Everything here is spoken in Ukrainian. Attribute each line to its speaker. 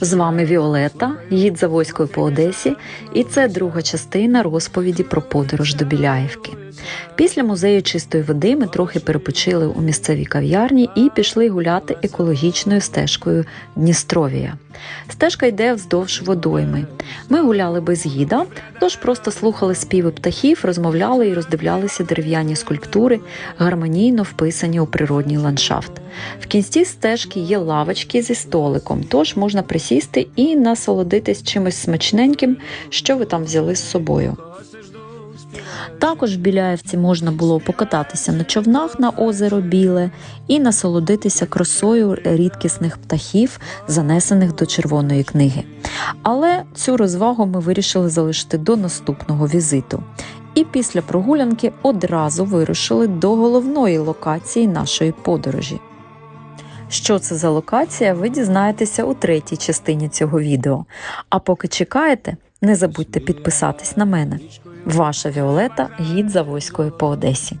Speaker 1: З вами Віолетта, гід Завойської по Одесі, і це друга частина розповіді про подорож до Біляївки. Після музею чистої води ми трохи перепочили у місцевій кав'ярні і пішли гуляти екологічною стежкою Дністровія. Стежка йде вздовж водойми. Ми гуляли без гіда, тож просто слухали співи птахів, розмовляли і роздивлялися дерев'яні скульптури, гармонійно вписані у природній ландшафт. В кінці стежки є лавочки зі столиком, тож можна присісти і насолодитись чимось смачненьким, що ви там взяли з собою. Також в Біляєвці можна було покататися на човнах на озеро Біле і насолодитися красою рідкісних птахів, занесених до червоної книги. Але цю розвагу ми вирішили залишити до наступного візиту. І після прогулянки одразу вирушили до головної локації нашої подорожі. Що це за локація, ви дізнаєтеся у третій частині цього відео. А поки чекаєте, не забудьте підписатись на мене. Ваша Віолета, гід Завойської по Одесі.